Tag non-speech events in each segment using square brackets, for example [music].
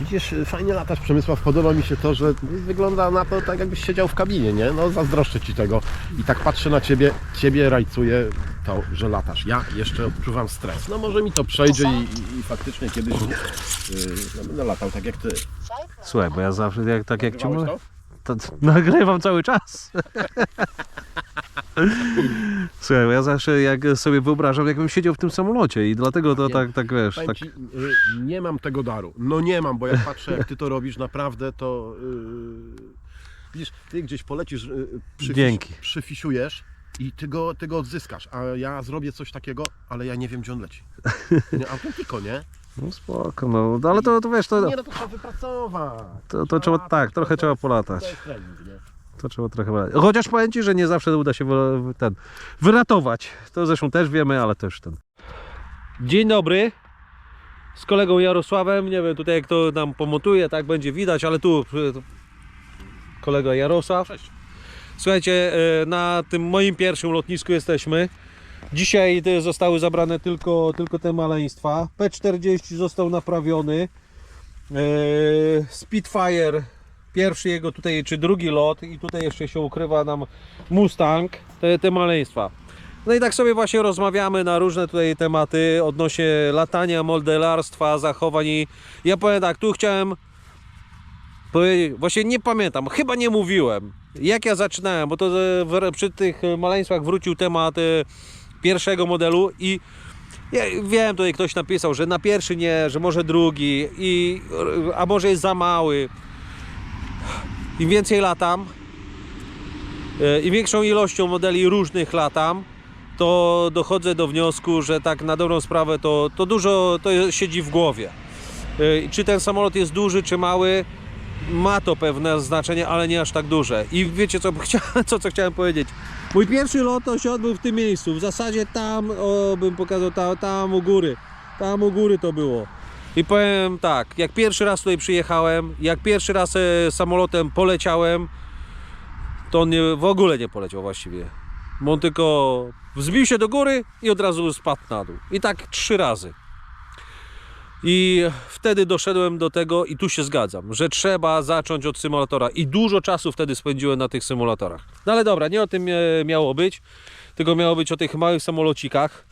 Widzisz, fajnie latasz Przemysław, podoba mi się to, że wygląda na to tak jakbyś siedział w kabinie, nie? No zazdroszczę Ci tego i tak patrzę na Ciebie, Ciebie rajcuje to, że latasz. Ja jeszcze odczuwam stres. No może mi to przejdzie i, i, i faktycznie kiedyś yy, no, będę latał tak jak Ty. Słuchaj, bo ja zawsze jak, tak jak ci Nagrywałeś mówię, to [laughs] nagrywam cały czas. [laughs] Słuchaj, bo ja zawsze jak sobie wyobrażam, jakbym siedział w tym samolocie i dlatego to tak, tak wiesz, Powiem tak... Ci, nie mam tego daru. No nie mam, bo jak patrzę jak Ty to robisz, naprawdę to... Yy, widzisz, Ty gdzieś polecisz, przyfis, Dzięki. przyfisiujesz i Ty go, ty go odzyskasz, a ja zrobię coś takiego, ale ja nie wiem gdzie on leci. Nie, autentiko, nie? No spoko, no, ale to, to wiesz, to, Nie no to trzeba wypracować. to, to trzeba, tak, trochę trzeba polatać. To jest trening, nie? To trzeba trochę polatać. Chociaż powiem Ci, że nie zawsze uda się ten, wyratować. To zresztą też wiemy, ale też ten. Dzień dobry. Z kolegą Jarosławem, nie wiem tutaj jak to nam pomontuje, tak będzie widać, ale tu kolega Jarosław. Cześć. Słuchajcie, e, na tym moim pierwszym lotnisku jesteśmy. Dzisiaj zostały zabrane tylko, tylko te maleństwa. P40 został naprawiony. E, Spitfire, pierwszy jego tutaj, czy drugi lot i tutaj jeszcze się ukrywa nam Mustang, te, te maleństwa. No i tak sobie właśnie rozmawiamy na różne tutaj tematy odnośnie latania, modelarstwa, zachowań i ja powiem tak, tu chciałem powiedzieć, właśnie nie pamiętam, chyba nie mówiłem, jak ja zaczynałem, bo to w- przy tych maleństwach wrócił temat e, pierwszego modelu i ja wiem, tutaj ktoś napisał, że na pierwszy nie, że może drugi, i, a może jest za mały. Im więcej latam, e, im większą ilością modeli różnych latam, to dochodzę do wniosku, że tak na dobrą sprawę to, to dużo to siedzi w głowie. E, Czy ten samolot jest duży, czy mały, ma to pewne znaczenie, ale nie aż tak duże. I wiecie co, [laughs] co, co chciałem powiedzieć? Mój pierwszy lot się odbył w tym miejscu. W zasadzie tam, o, bym pokazał, tam, tam u góry. Tam u góry to było. I powiem tak, jak pierwszy raz tutaj przyjechałem, jak pierwszy raz e, samolotem poleciałem, to on nie, w ogóle nie poleciał właściwie. Bo on tylko wzbił się do góry i od razu spadł na dół. I tak trzy razy. I wtedy doszedłem do tego, i tu się zgadzam, że trzeba zacząć od symulatora. I dużo czasu wtedy spędziłem na tych symulatorach. No ale dobra, nie o tym e, miało być, tylko miało być o tych małych samolocikach.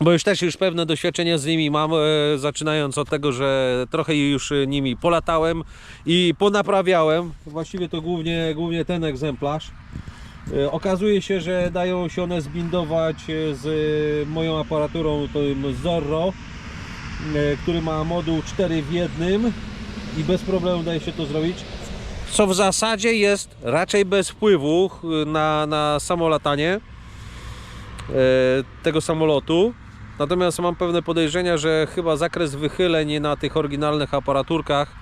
Bo już też już pewne doświadczenia z nimi mam, e, zaczynając od tego, że trochę już e, nimi polatałem i ponaprawiałem. Właściwie to głównie, głównie ten egzemplarz. E, Okazuje się, że dają się one zbindować z moją aparaturą, tym Zorro, który ma moduł 4 w jednym i bez problemu daje się to zrobić. Co w zasadzie jest raczej bez wpływu na, na samo latanie tego samolotu. Natomiast mam pewne podejrzenia, że chyba zakres wychyleń na tych oryginalnych aparaturkach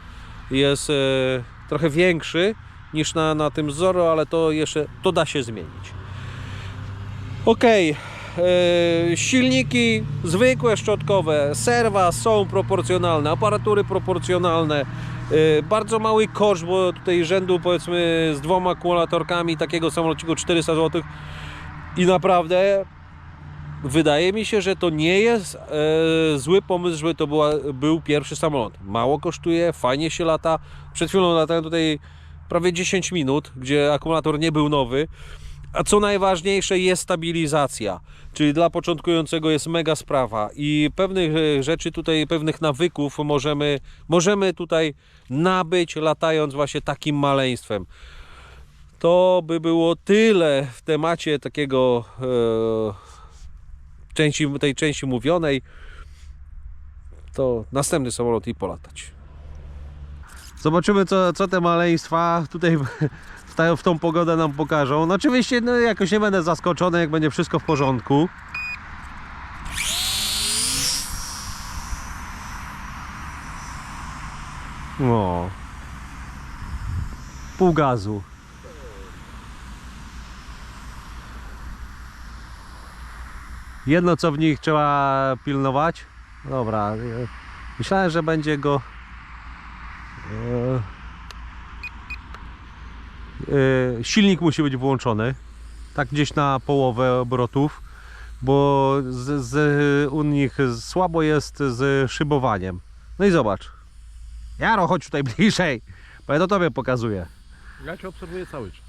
jest e, trochę większy niż na, na tym Zorro, ale to jeszcze to da się zmienić. Ok, silniki zwykłe, szczotkowe, serwa są proporcjonalne, aparatury proporcjonalne, e, bardzo mały koszt, bo tutaj rzędu powiedzmy z dwoma akumulatorkami takiego samolociku 400 zł i naprawdę wydaje mi się, że to nie jest e, zły pomysł, żeby to była, był pierwszy samolot. Mało kosztuje, fajnie się lata. Przed chwilą latałem tutaj prawie 10 minut, gdzie akumulator nie był nowy. A co najważniejsze jest stabilizacja, czyli dla początkującego jest mega sprawa i pewnych e, rzeczy tutaj, pewnych nawyków możemy, możemy tutaj nabyć latając właśnie takim maleństwem. To by było tyle w temacie takiego e, części, tej części mówionej. To następny samolot i polatać. Zobaczymy, co, co te maleństwa tutaj w, ta- w tą pogodę nam pokażą. No oczywiście no, jakoś nie będę zaskoczony, jak będzie wszystko w porządku. O. Pół gazu. Jedno co w nich trzeba pilnować. Dobra. e, Myślałem, że będzie go. e, e, Silnik musi być włączony. Tak gdzieś na połowę obrotów. Bo z, z, u nich słabo jest z szybowaniem. No i zobacz. Jaro, chodź tutaj [laughs] bliżej, bo ja to tobie pokazuję. Ja cię obserwuję cały czas.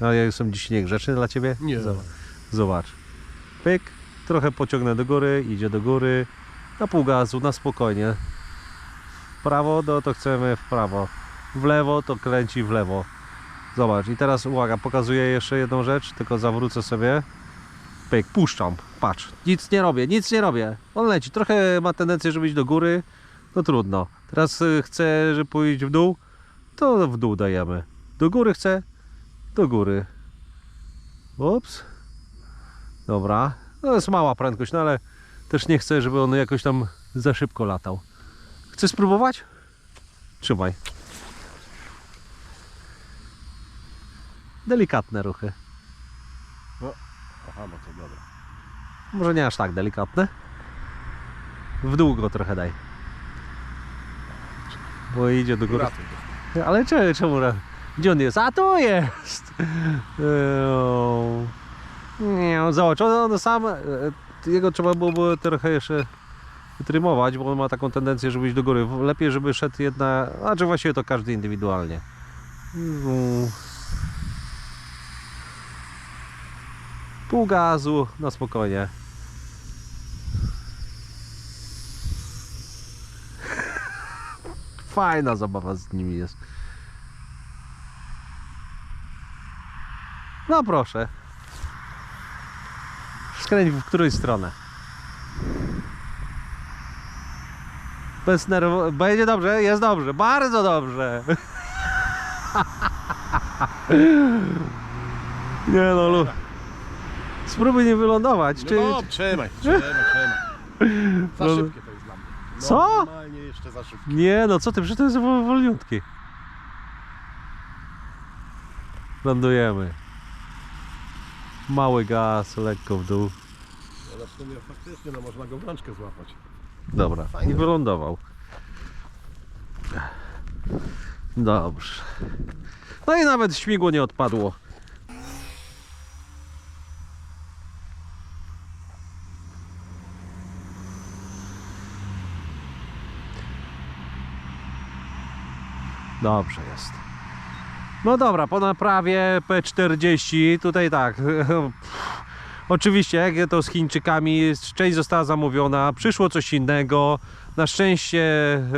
No ja jestem dziś niegrzeczny dla ciebie? Nie. Zobacz. Zobacz. Pyk, trochę pociągnę do góry, idzie do góry, na pół gazu, na spokojnie. W prawo, no to chcemy w prawo. W lewo to kręci w lewo. Zobacz, i teraz uwaga, pokazuję jeszcze jedną rzecz, tylko zawrócę sobie. Pyk, puszczam, patrz, nic nie robię, nic nie robię. On leci, trochę ma tendencję, żeby iść do góry, no trudno. Teraz y, chcę, żeby pójść w dół, to w dół dajemy. Do góry chcę, do góry. Ups. Dobra. No jest mała prędkość, no ale też nie chcę, żeby on jakoś tam za szybko latał. Chcesz spróbować? Trzymaj. Delikatne ruchy. Aha, no to dobra. Może nie aż tak delikatne. W dół go trochę daj. Bo idzie do góry. Ale czemu, czemu? Gdzie on jest? A tu jest! [laughs] Eee, Nie, zobacz, on, on sam, e, jego trzeba byłoby trochę jeszcze wytrymować, bo on ma taką tendencję, żeby iść do góry. Lepiej, żeby szedł jedna, znaczy właściwie to każdy indywidualnie. Mm. Pół gazu, na spokojnie. [laughs] Fajna zabawa z nimi jest. No proszę. Skręć w którąś stronę. Bez nerw... Będzie dobrze, jest dobrze, bardzo dobrze. [laughs] Nie no, lu... Spróbuj nie wylądować, No, czy... no trzymaj, trzymaj, trzymaj. [laughs] Za No. szybkie to jest dla mnie. No, Co? Normalnie jeszcze za szybkie. Nie no, co ty, przecież to jest wol- wolniutki. Lądujemy. Mały gaz, lekko w dół. Ale w sumie faktycznie no, można go w rączkę złapać. Dobra, Fajnie. i wylądował. Dobrze. No i nawet śmigło nie odpadło. Dobrze jest. No dobra, po naprawie P40 tutaj tak. [laughs] Oczywiście, jak to z Chińczykami, część została zamówiona, przyszło coś innego. Na szczęście e,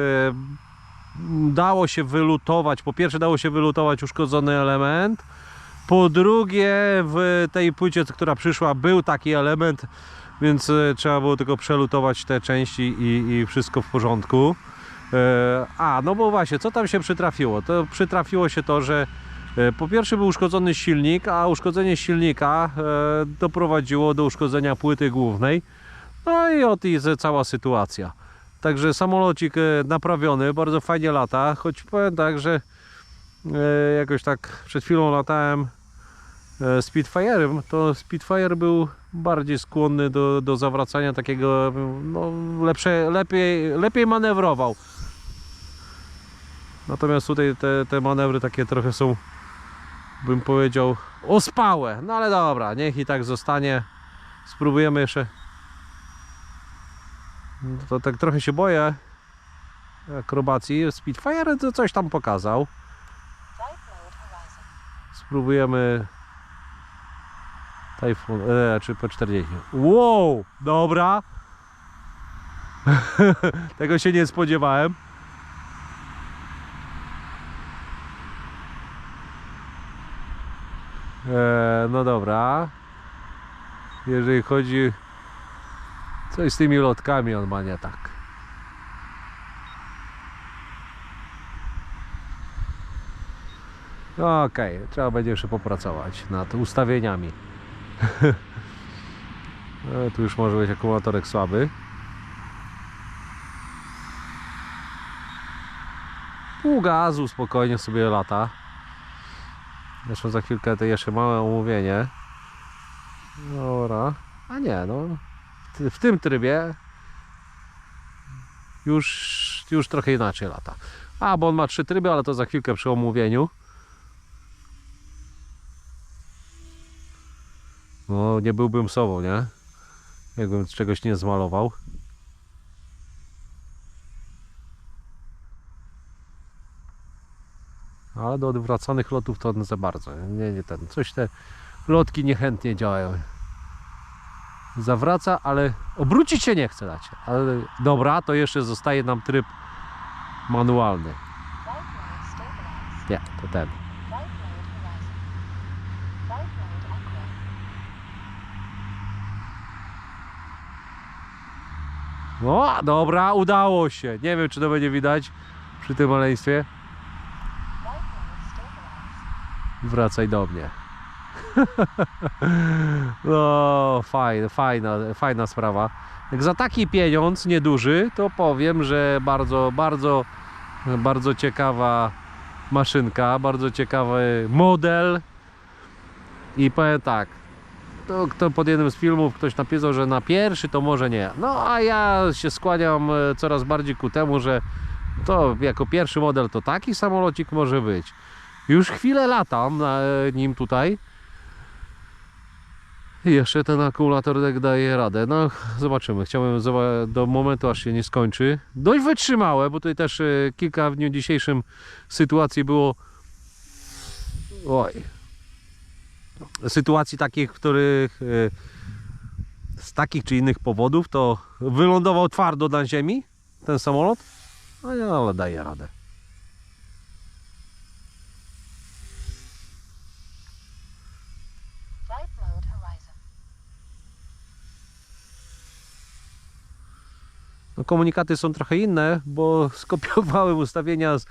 dało się wylutować. Po pierwsze, dało się wylutować uszkodzony element. Po drugie, w tej płycie, która przyszła, był taki element, więc e, trzeba było tylko przelutować te części i, i wszystko w porządku. E, A, no bo właśnie, co tam się przytrafiło? To przytrafiło się to, że po pierwsze był uszkodzony silnik, a uszkodzenie silnika e, doprowadziło do uszkodzenia płyty głównej. No i od jest cała sytuacja. Także samolocik e, naprawiony, bardzo fajnie lata, choć powiem tak, że e, jakoś tak przed chwilą latałem e, Spitfire'em, to Spitfire był bardziej skłonny do, do zawracania takiego, no lepsze, lepiej, lepiej manewrował. Natomiast tutaj te, te manewry takie trochę są, bym powiedział, ospałe. No ale dobra, niech i tak zostanie. Spróbujemy jeszcze. No To tak trochę się boję akrobacji. Spitfire to coś tam pokazał. Spróbujemy Typhoon, e, czy P40. Wow, dobra. [laughs] Tego się nie spodziewałem. E, no dobra. Jeżeli chodzi coś z tymi lotkami, on ma nie tak. No Okej, trzeba będzie jeszcze popracować nad ustawieniami. no, [laughs] tu już może być akumulatorek słaby. Pół gazu spokojnie sobie lata. Zresztą za chwilkę to jeszcze małe omówienie. Dobra. A nie, no. W tym trybie już, już trochę inaczej lata. A, bo on ma trzy tryby, ale to za chwilkę przy omówieniu. No, nie byłbym sobą, nie? Jakbym czegoś nie zmalował. Ale do odwracanych lotów to za bardzo. Nie, nie ten. Coś te lotki niechętnie działają. Zawraca, ale obrócić się nie chce dać. Ale dobra, to jeszcze zostaje nam tryb manualny. Nie, to ten. No, dobra, udało się. Nie wiem, czy to będzie widać przy tym maleństwie. Wracaj do mnie. [laughs] No, fajna, fajna, fajna sprawa. Jak za taki pieniądz nieduży, to powiem, że bardzo, bardzo, bardzo ciekawa maszynka, bardzo ciekawy model. I powiem tak, to kto pod jednym z filmów ktoś napisał, że na pierwszy to może nie. No a ja się skłaniam e, coraz bardziej ku temu, że to jako pierwszy model to taki samolocik może być. Już chwilę latam na nim tutaj. I jeszcze ten akumulator tak daje radę. No, zobaczymy. Chciałbym do momentu, aż się nie skończy. Dość wytrzymałe, bo tutaj też e, kilka w dniu dzisiejszym sytuacji było. Oj. Sytuacji takich, których e, z takich czy innych powodów to wylądował twardo na ziemi ten samolot. No, ale daje radę. Komunikaty są trochę inne, bo [laughs] skopiowałem ustawienia z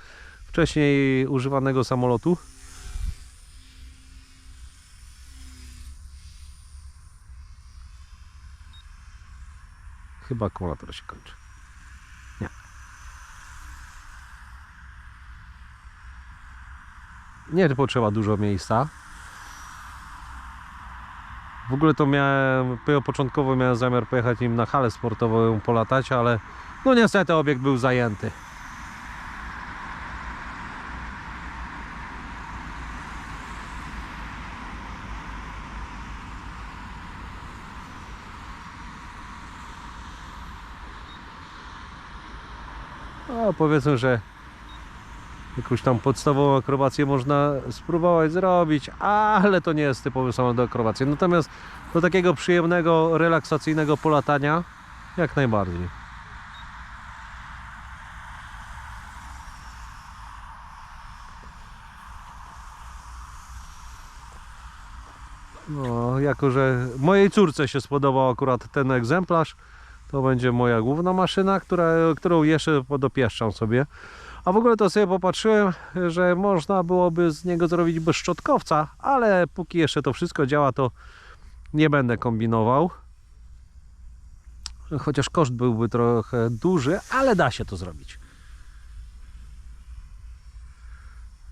wcześniej używanego samolotu. Chyba akumulator się kończy. Nie. Nie potrzeba dużo miejsca. W ogóle to miałem, po- początkowo miałem zamiar pojechać im na halę sportową polatać, ale no niestety obiekt był zajęty. No, powiedzmy, że jakąś tam podstawową akrobację można spróbować zrobić, ale to nie jest typowy samolot do akrobacji. Natomiast do takiego przyjemnego, relaksacyjnego polatania jak najbardziej. No, jako że mojej córce się spodobał akurat ten egzemplarz, to będzie moja główna maszyna, która, którą jeszcze podopieszczam sobie. A w ogóle to sobie popatrzyłem, że można byłoby z niego zrobić bezszczotkowca, ale póki jeszcze to wszystko działa, to nie będę kombinował. Chociaż koszt byłby trochę duży, ale da się to zrobić.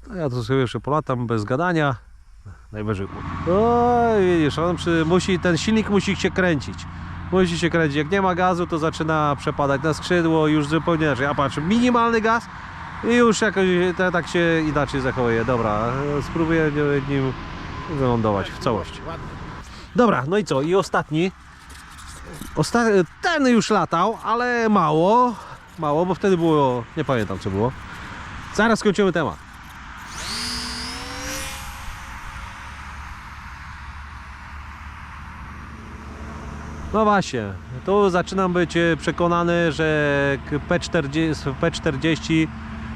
No ja to sobie jeszcze polatam bez gadania. Najwyżej. Oj, widzisz, on przy, musi, ten silnik musi się kręcić. Musi się kręcić. Jak nie ma gazu, to zaczyna przepadać na skrzydło, już zupełnie inaczej. A patrz, minimalny gaz i już jakoś tak się inaczej zachowuje. Dobra, spróbuję nim wylądować w całości. Dobra, no i co? I ostatni. Osta ten już latał, ale mało. Mało, bo wtedy było. Nie pamiętam co było. Zaraz skończymy temat. No właśnie, tu zaczynam być e, przekonany, że k- P40, P40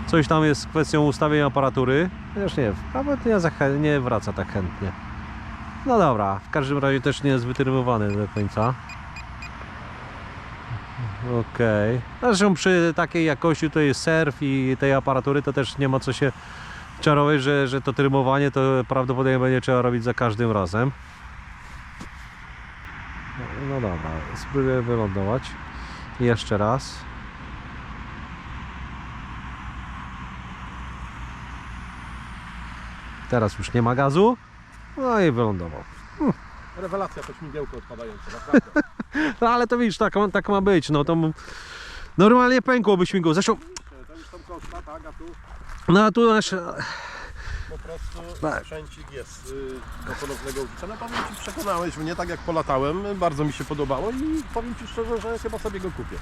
coś tam jest z kwestią ustawienia aparatury. Chociaż nie, nawet nie, nie wraca tak chętnie. No dobra, w każdym razie też nie jest wytrymiowany do końca. Okej. Zresztą przy takiej jakości tutaj surf i tej aparatury to też nie ma co się czarować, że, że to trymowanie to prawdopodobnie będzie trzeba robić za każdym razem. No, no dobra, spróbuję wylądować. Jeszcze raz. Teraz już nie ma gazu. No i wylądował. Rewelacja to śmigiełko odpadające, [laughs] naprawdę. No ale to widzisz, tak, ma- tak ma być. No to normalnie pękłoby śmigło. Zresztą, to już są koszta, tak, a tu no a tu nasz. po prostu Tak. sprzęcik jest y, do ponownego użycia. No powiem Ci, przekonałeś mnie, tak jak polatałem, bardzo mi się podobało i powiem Ci szczerze, że chyba sobie go kupię.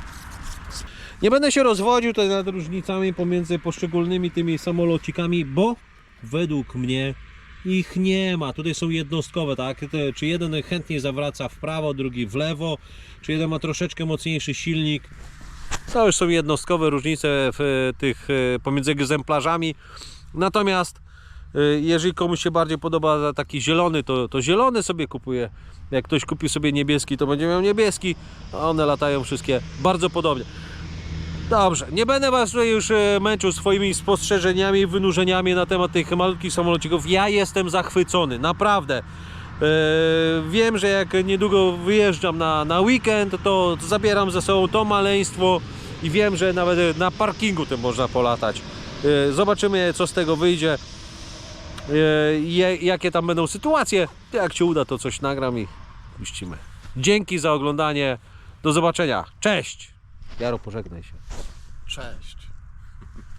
Nie będę się rozwodził tutaj nad różnicami pomiędzy poszczególnymi tymi samolocikami, bo według mnie ich nie ma. Tutaj są jednostkowe, tak? Czy jeden chętniej zawraca w prawo, drugi w lewo, czy jeden ma troszeczkę mocniejszy silnik. To już są jednostkowe różnice w e, tych e, pomiędzy egzemplarzami. Natomiast e, jeżeli komuś się bardziej podoba taki zielony, to, to zielony sobie kupuje. Jak ktoś kupi sobie niebieski, to będzie miał niebieski. A one latają wszystkie bardzo podobnie. Dobrze, nie będę Was już e, męczył swoimi spostrzeżeniami wynurzeniami na temat tych malutkich samolocików. Ja jestem zachwycony, naprawdę. E, wiem, że jak niedługo wyjeżdżam na, na weekend, to zabieram ze sobą to maleństwo i wiem, że nawet na parkingu tym można polatać. E, zobaczymy, co z tego wyjdzie. Jakie tam będą sytuacje. Jak się uda, to coś nagram i puścimy. Dzięki za oglądanie. Do zobaczenia. Cześć. Jaro, pożegnaj się. Cześć.